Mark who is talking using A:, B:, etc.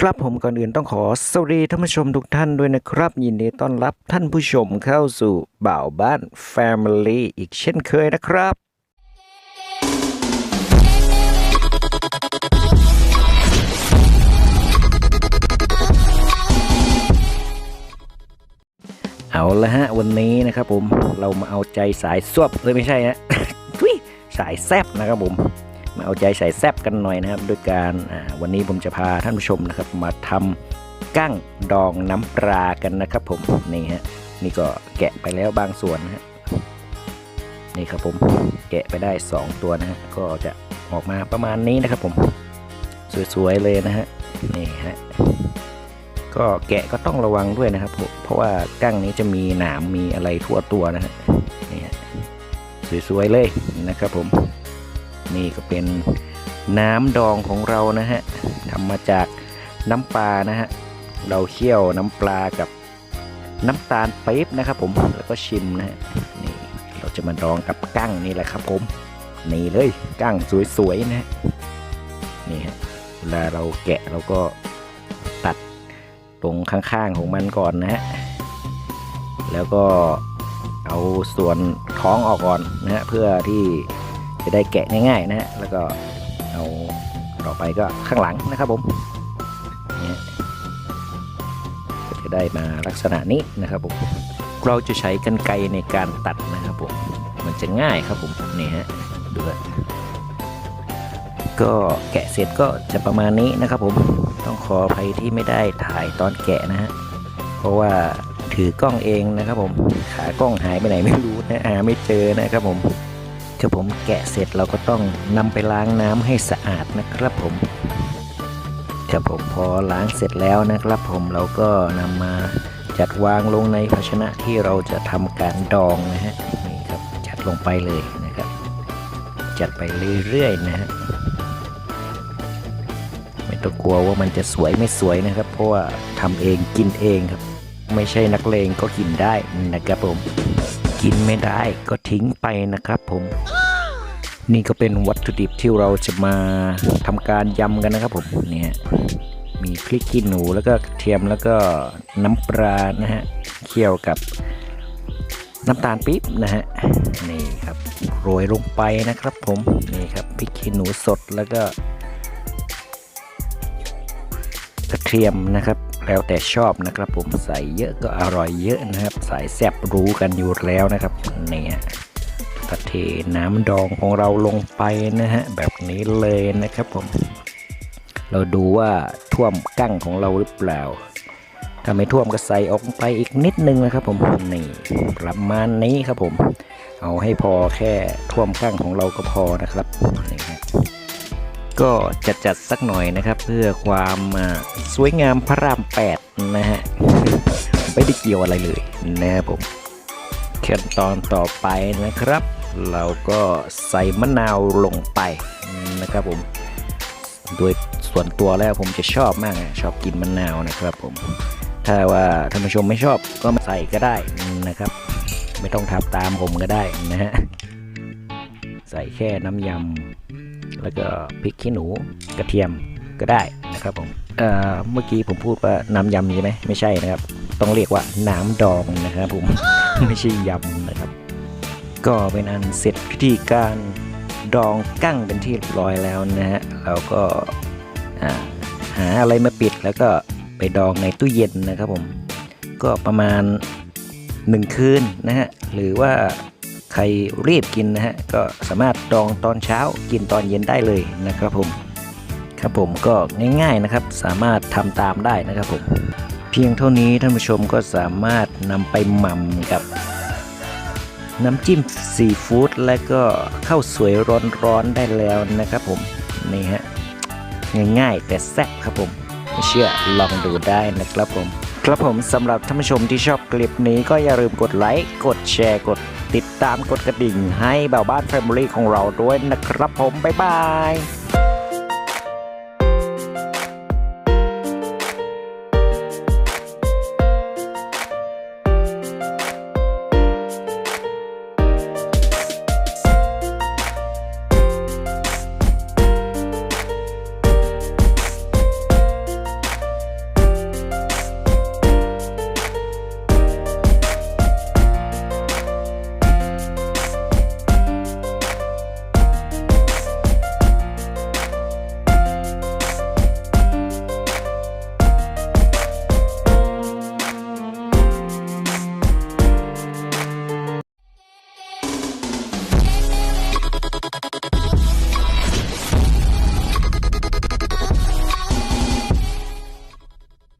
A: ครับผมก่อนอื่นต้องขอสวัสดีท่านผู้ชมทุกท่านด้วยนะครับ ยินดีต้อนรับท่านผู้ชมเข้าสู่บ่าวบ้าน Family อีกเช่นเคยนะครับ เอาละฮะวันนี้นะครับผมเรามาเอาใจสายซวบเลยไม่ใช่ฮะทุยสายแซบนะครับผม มาเอาใจใส่แซบกันหน่อยนะครับด้วยการวันนี้ผมจะพาท่านผู้ชมนะครับ มาทำกั้งดองน้ำปลากันนะครับ ผมนี่ฮะนี่ก็แกะไปแล้วบางส่วนนะฮะนี่ครับผมแกะไปได้ 2 ตัวนะฮะก็จะออกมาประมาณนี้นะครับผมสวยๆเลยนะฮะนี่ฮะก็แกะก็ต้องระวังด้วยนะครับผมเพราะว่ากั้งนี้จะมีหนามมีอะไรทั่วตัวนะฮะนี่ฮะสวยๆเลยนะครับผม นี่ก็เป็นน้ำดองของเรานะฮะทำมาจากน้ำปลานะฮะเราเคี่ยวน้ำปลากับน้ำตาลปี๊บนะครับ ผมแล้วก็ชิมนะฮะนี่เราจะมาดองกับกั้งนี่แหละครับ ผมนี่เลยกั้งสวยๆนะฮะนี่ฮะเวลาเราแกะเราก็ตัดตรงข้างๆของมันก่อนนะฮะแล้วก็เอาส่วนท้องออกก่อนนะฮะเพื่อที่ จะได้แกะง่ายๆนะฮะแล้วก็เอาต่อไปก็ข้างหลังนะครับผมเนี่ยก็จะได้มาลักษณะนี้นะครับผมเราจะใช้กันไกรในการตัดนะครับผมมันจะง่ายครับผมนี่ฮะดูก็แกะเสร็จก็จะประมาณนี้นะครับผมต้องขออภัยที่ไม่ได้ถ่ายตอนแกะนะฮะเพราะว่าถือกล้องเองนะครับผมขากล้องหายไปไหนไม่รู้นะหาไม่เจอนะครับผม ครับผมแกะเสร็จเราก็ต้องนำไปล้างน้ำให้สะอาดนะครับผมครับผมพอล้างเสร็จแล้วนะครับ ผมเราก็นำมาจัดวางลงในภาชนะที่เราจะทำการดองนะฮะนี่ครับจัดลงไปเลยนะครับ จัดไปเรื่อยๆนะฮะไม่ต้องกลัวว่ามันจะสวยไม่สวยนะครับ เพราะว่าทำเองกินเองครับ ไม่ใช่นักเลงก็กินได้นะครับผม กินไม่ได้ก็ทิ้งไปนะครับผม นี่ก็เป็นวัตถุดิบที่เราจะมาทำการยำกันนะครับผมเนี่ยมีพริกขี้หนูแล้วก็กระเทียมแล้วก็น้ำปลานะฮะเคี่ยวกับน้ำตาลปี๊บนะฮะนี่ครับโรยลงไปนะครับผมนี่ครับพริกขี้หนูสดแล้วก็ กระเทียมนะครับ แล้วแต่ชอบนะครับ ผมใส่เยอะก็อร่อยเยอะนะครับ สายแซ่บรู้กันอยู่แล้วนะครับเนี่ยกระเทน้ำดองของเราลงไปนะฮะแบบนี้เลยนะครับผม เราดูว่าท่วมกั้งของเราหรือเปล่า ถ้าไม่ท่วมก็ใส่ออกไปอีกนิดนึงนะครับ ผมนี่ประมาณนี้ครับผม เอาให้พอแค่ท่วมกั้งของเราก็พอนะครับนี่ ก็จัดจัดๆสักหน่อยนะครับ เพื่อความสวยงามพระรามแปดนะฮะไม่ได้เกี่ยวอะไรเลยนะครับผมขั้นตอนต่อไปนะครับ เราก็ใส่มะนาวลงไปนะครับผมโดยส่วนตัวแล้วผมจะชอบมากนะชอบกินมะนาวนะครับผมถ้าว่าท่านผู้ชมไม่ชอบก็ไม่ใส่ก็ได้นะครับ ไม่ต้องทำตามผมก็ได้นะฮะใส่แค่น้ำยำ แล้วก็พริกขี้หนูกระเทียมก็ได้นะครับผมเอ่อเมื่อกี้ผมพูดว่าน้ำยำใช่ไหมไม่ใช่นะครับ ต้องเรียกว่าน้ำดองนะครับผมไม่ใช่ยำนะครับ ก็เป็นอันเสร็จพิธีการดองกั้งเป็นที่เรียบร้อยแล้วนะฮะเราก็หาอะไรมาปิดแล้วก็ไปดองในตู้เย็นนะครับผมก็ประมาณหนึ่งคืนนะฮะหรือว่า ใครรีบกินนะฮะก็สามารถดองตอนเช้ากินตอนเย็นได้เลยนะครับผมครับผมก็ง่ายๆนะครับสามารถทำตามได้นะครับผมเพียงเท่านี้ท่านผู้ชมก็สามารถนำไปหม่ำกับ น้ำจิ้มซีฟู้ดและก็ข้าวสวยร้อนๆได้แล้วนะครับผมนี่ฮะง่ายๆ แต่แซ่บครับผมไม่เชื่อลองดูได้นะครับผม ครับผมสำหรับท่านผู้ชมที่ชอบคลิปนี้ก็อย่าลืมกดไลค์กดแชร์กด ติดตามกดกระดิ่งให้บ่าวบ้านแฟมิลี่ของเราด้วยนะครับผม บ๊ายบาย